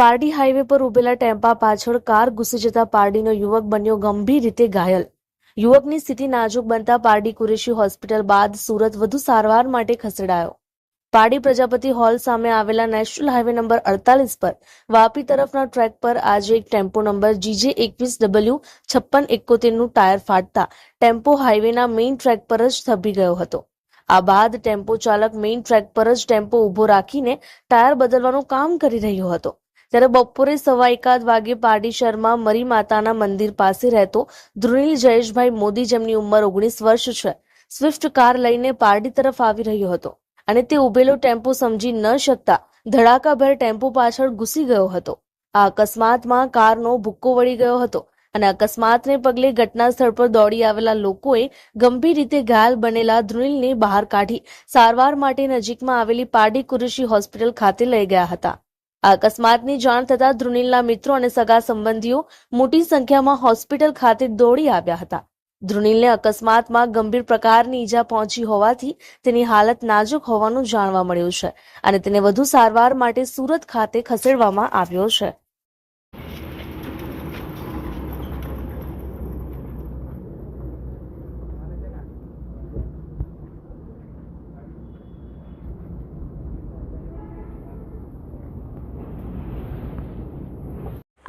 Pardi highway પર ઉભેલા ટેમ્પા પાછળ કાર ઘૂસી જતા પારડીનો યુવક બન્યો ગંભીર રીતે ઘાયલ. યુવકની સ્થિતિ નાજુક બનતા પારડી કુરેશી હોસ્પિટલ બાદ સુરત વધુ સારવાર માટે ખસેડાયો. પારડી પ્રજાપતિ હોલ સામે આવેલા નેશનલ હાઈવે નંબર અડતાલીસ પર વાપી તરફના ટ્રેક પર આજે એક ટેમ્પો નંબર જીજે એકવીસ ડબલ્યુ છપ્પન એકોતેરનું ટાયર ફાટતા ટેમ્પો હાઈવેના મેઇન ટ્રેક પર જ થબી ગયો હતો. આ બાદ ટેમ્પો ચાલક મેઇન ટ્રેક પર જ ટેમ્પો ઊભો રાખીને ટાયર બદલવાનું કામ કરી રહ્યો હતો. ત્યારે બપોરે સવા એકાદ વાગે પારડી શહેરમાં મરી માતાના મંદિર પાસે રહેતો ધ્રુનીલ જયેશભાઈ મોદી જેમની ઉંમર ઓગણીસ વર્ષ છે, સ્વિફ્ટ કાર લઈને પારડી તરફ આવી રહ્યો હતો અને તે ઉભેલો ટેમ્પો સમજી ન શકતા ધડાકાભેર ટેમ્પો પાછળ ઘૂસી ગયો હતો. આ અકસ્માતમાં કારનો ભુક્કો વળી ગયો હતો અને અકસ્માતને પગલે ઘટના સ્થળ પર દોડી આવેલા લોકોએ ગંભીર રીતે ઘાયલ બનેલા ધ્રુનીલને બહાર કાઢી સારવાર માટે નજીકમાં આવેલી પારડી કુરુષી હોસ્પિટલ ખાતે લઈ ગયા હતા. આ અકસ્માતની જાણ થતાં ધ્રુનીલના મિત્રો અને સગા સંબંધીઓ મોટી સંખ્યામાં હોસ્પિટલ ખાતે દોડી આવ્યા હતા. ધ્રુનીલને અકસ્માતમાં ગંભીર પ્રકારની ઈજા પહોંચી હોવાથી તેની હાલત નાજુક હોવાનું જાણવા મળ્યું છે અને તેને વધુ સારવાર માટે સુરત ખાતે ખસેડવામાં આવ્યો છે.